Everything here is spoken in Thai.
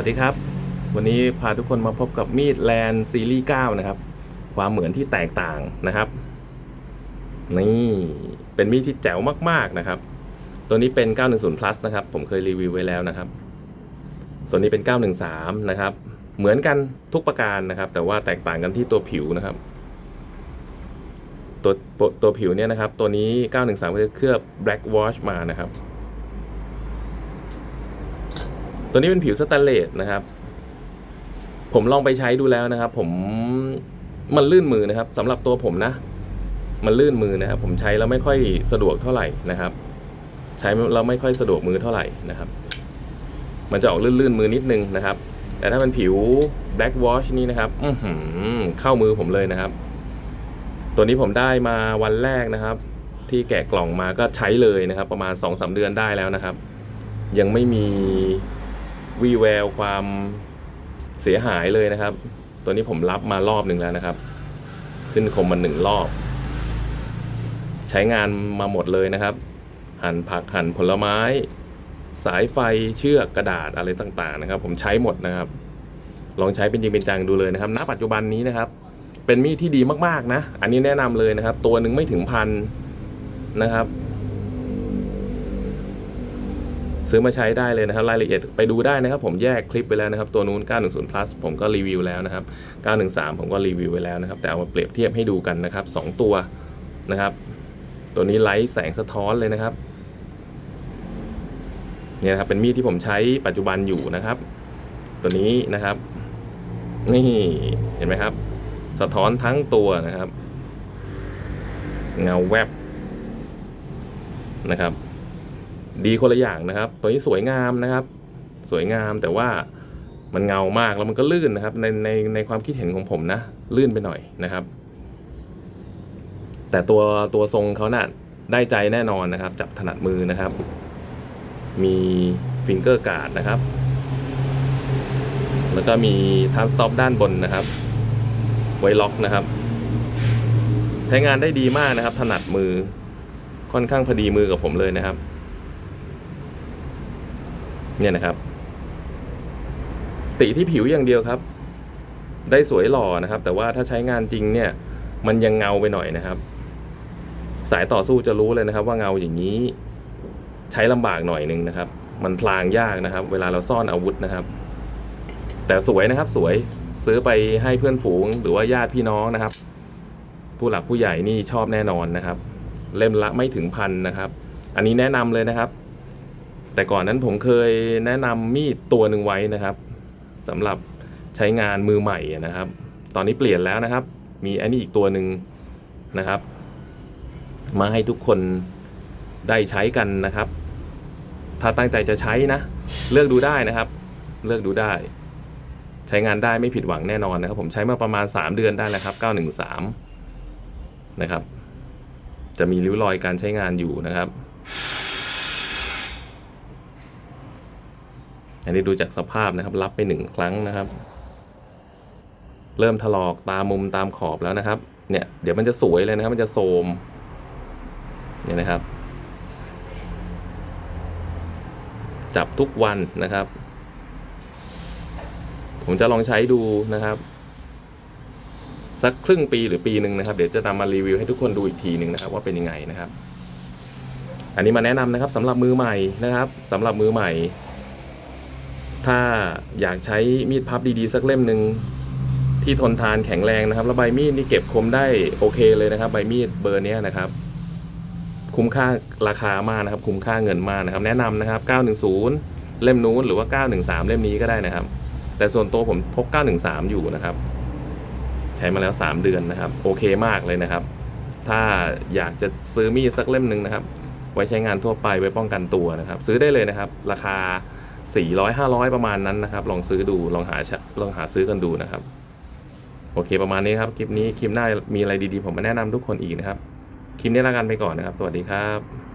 วัสดีครับ วันนี้พาทุกคนมาพบกับมีดแลนซีรีส์9นะครับ ความเหมือนที่แตกต่างนะครับ นี่เป็นมีดที่แจ๋วมากๆนะครับ ตัวนี้เป็น 910 plus นะครับ ผมเคยรีวิวไว้แล้วนะครับ ตัวนี้เป็น 913 นะครับ เหมือนกันทุกประการนะครับ แต่ว่าแตกต่างกันที่ตัวผิวนะครับ ตัวตัวผิวเนี่ยนะครับ ตัวนี้ 913ก็คือเคลือบ black wash มานะครับ ตัวนี้เป็นผิวสแตนเลสนะครับ ผมลองไปใช้ดูแล้วนะครับ ผมมันลื่นมือนะครับสำหรับตัวผมนะ มันลื่นมือนะครับ ผมใช้แล้วไม่ค่อยสะดวกเท่าไหร่นะครับ ใช้แล้วไม่ค่อยสะดวกมือเท่าไหร่นะครับ มันจะออกลื่นๆมือนิดนึงนะครับ แต่ถ้าเป็นผิว black wash นี่นะครับอืเข้ามือผมเลยนะครับ ตัวนี้ผมได้มาวันแรกนะครับ ที่แกะกล่องมาก็ใช้เลยนะครับ ประมาณ2-3เดือนได้แล้วนะครับ ยังไม่มี วีแววความเสียหายเลยนะครับ ตัวนี้ผมรับมารอบหนึ่งแล้วนะครับ ขึ้นคมมาหนึ่งรอบ ใช้งานมาหมดเลยนะครับ หั่นผักหั่นผลไม้ สายไฟเชือกกระดาษอะไรต่างๆ นะครับ ผมใช้หมดนะครับ ลองใช้เป็นจริงเป็นจังดูเลยนะครับ ณ ปัจจุบันนี้นะครับ เป็นมีดที่ดีมากๆนะ อันนี้แนะนำเลยนะครับ ตัวหนึ่งไม่ถึงพันนะครับ ซื้อมาใช้ได้เลยนะครับ รายละเอียดไปดูได้นะครับ ผมแยกคลิปไปแล้วนะครับ ตัวนู้น 910 plus ผมก็รีวิวแล้วนะครับ 913 ผมก็รีวิวไปแล้วนะครับ แต่เอามาเปรียบเทียบให้ดูกันนะครับ 2 ตัวนะครับ ตัวนี้ไลท์แสงสะท้อนเลยนะครับเนี่ยนะครับเป็นมีดที่ผมใช้ปัจจุบันอยู่นะครับ ตัวนี้นะครับ นี่เห็นไหมครับ สะท้อนทั้งตัวนะครับ เงาแวบนะครับ ดีคนละอย่างนะครับ ตัวนี้สวยงามนะครับ สวยงามแต่ว่ามันเงามากแล้วมันก็ลื่นนะครับในในในความคิดเห็นของผมนะ ลื่นไปหน่อยนะครับ แต่ตัวตัวทรงเขาน่ะได้ใจแน่นอนนะครับ จับถนัดมือนะครับ มีฟิงเกอร์การ์ดนะครับ แล้วก็มีทันสต็อปด้านบนนะครับ ไว้ล็อกนะครับ ใช้งานได้ดีมากนะครับ ถนัดมือค่อนข้างพอดีมือกับผมเลยนะครับ เนี่ยนะครับ ติที่ผิวอย่างเดียวครับ ได้สวยหล่อนะครับ แต่ว่าถ้าใช้งานจริงเนี่ย มันยังเงาไปหน่อยนะครับ สายต่อสู้จะรู้เลยนะครับ ว่าเงาอย่างนี้ ใช้ลำบากหน่อยหนึงนะครับ มันพลางยากนะครับ เวลาเราซ่อนอาวุธนะครับ แต่สวยนะครับสวยซื้อไปให้เพื่อนฝูงหรือว่าญาติพี่น้องนะครับ ผู้หลักผู้ใหญ่นี่ชอบแน่นอนนะครับ เล่มละไม่ถึงพันนะครับ อันนี้แนะนำเลยนะครับ แต่ก่อนนั้นผมเคยแนะนำมีดตัวหนึ่งไว้นะครับสำหรับใช้งานมือใหม่นะครับ ตอนนี้เปลี่ยนแล้วนะครับ มีอันนี้อีกตัวหนึ่งนะครับ มาให้ทุกคนได้ใช้กันนะครับ ถ้าตั้งใจจะใช้นะ เลือกดูได้นะครับ เลือกดูได้ ใช้งานได้ไม่ผิดหวังแน่นอนนะครับ ผมใช้มาประมาณ 3 เดือนได้แล้วครับ 913 นะครับ จะมีริ้วรอยการใช้งานอยู่นะครับ อันนี้ดูจากสภาพนะครับ รับไปหนึ่งครั้งนะครับ เริ่มถลอกตามมุมตามขอบแล้วนะครับ เนี่ยเดี๋ยวมันจะสวยเลยนะครับ มันจะโทมเนี่ยนะครับ จับทุกวันนะครับ ผมจะลองใช้ดูนะครับ สักครึ่งปีหรือปีหนึ่งนะครับ เดี๋ยวจะนำมารีวิวให้ทุกคนดูอีกทีหนึ่งนะครับ ว่าเป็นยังไงนะครับ อันนี้มาแนะนำนะครับสำหรับมือใหม่นะครับสำหรับมือใหม่ ถ้าอยากใช้มีดพับดีๆ สักเล่มหนึ่งที่ทนทานแข็งแรงนะครับ แล้วใบมีดนี่เก็บคมได้โอเคเลยนะครับ ใบมีดเบอร์เนี้ยนะครับ คุ้มค่าราคามากนะครับ คุ้มค่าเงินมากนะครับ แนะนำนะครับ 910 เล่มนู้นหรือว่า 913 เล่มนี้ก็ได้นะครับ แต่ส่วนตัวผมพก 913 อยู่นะครับ ใช้มาแล้ว 3 เดือนนะครับ โอเคมากเลยนะครับ ถ้าอยากจะซื้อมีดสักเล่มหนึ่งนะครับ ไว้ใช้งานทั่วไปไว้ป้องกันตัวนะครับ ซื้อได้เลยนะครับ ราคา 400 500 ประมาณนั้นนะครับ ลองซื้อดูลองหาลองหาซื้อกันดูนะครับ โอเคประมาณนี้ครับ คลิปนี้คลิปหน้ามีอะไรดีๆ ผมมาแนะนำทุกคนอีกนะครับ คลิปนี้ลากันไปก่อนนะครับ สวัสดีครับ